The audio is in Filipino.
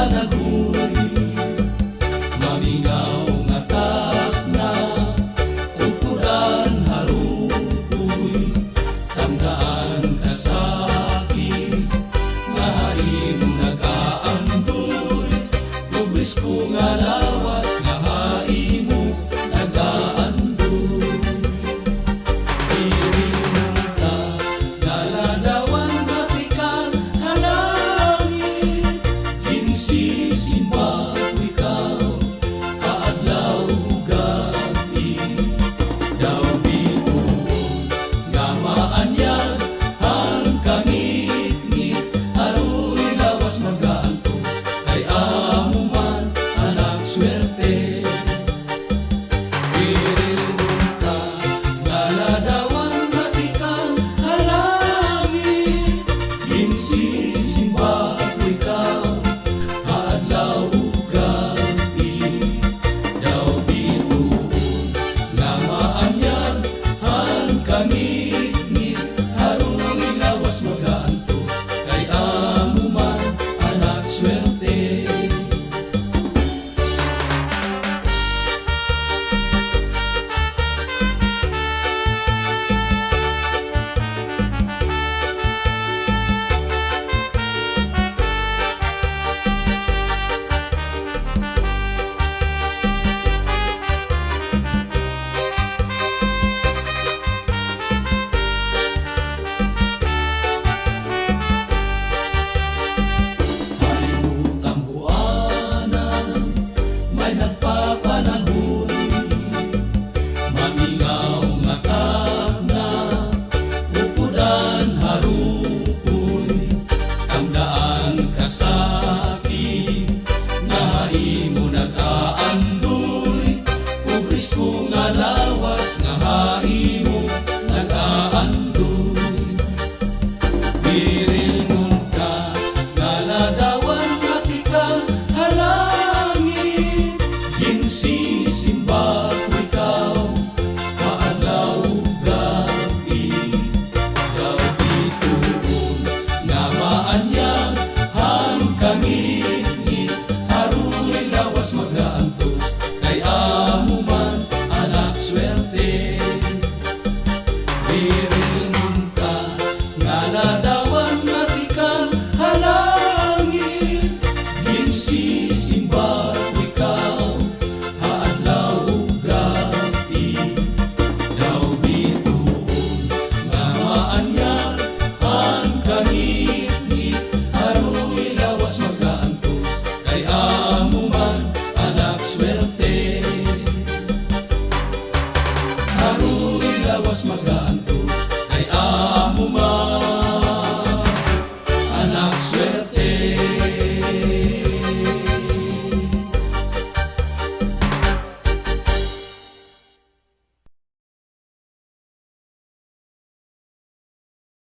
panahon Maminaw nga takna Tungkuran harukoy Tandaan ka sa'kin Nga hain nag-aandoy Ublis ko nga lang You. Sana Here